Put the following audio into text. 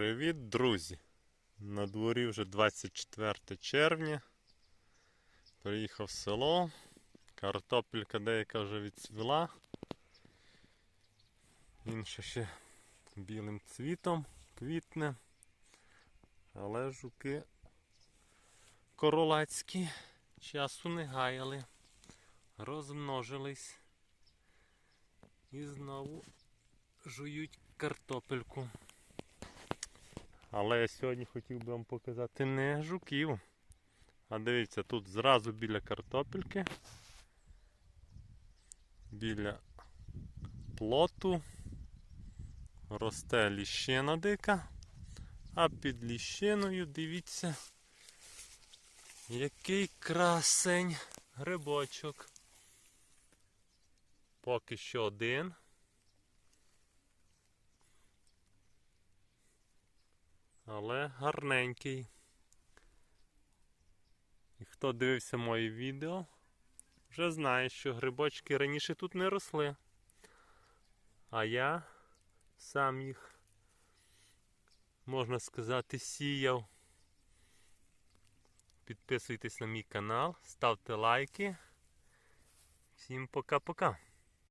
Привіт, друзі! На дворі вже 24 червня. Приїхав в село. Картопелька деяка вже відцвіла. Інша ще білим цвітом квітне. Але жуки королацькі часу не гаяли. Розмножились. І знову жують картопельку. Але я сьогодні хотів би вам показати не жуків. А дивіться, тут зразу біля картопельки, біля плоту росте ліщина дика, а під ліщиною дивіться, який красень грибочок. Поки що один. Але гарненький. І хто дивився моє відео, вже знає, що грибочки раніше тут не росли. А я сам їх, можна сказати, сіяв. Підписуйтесь на мій канал, ставте лайки. Всім пока-пока.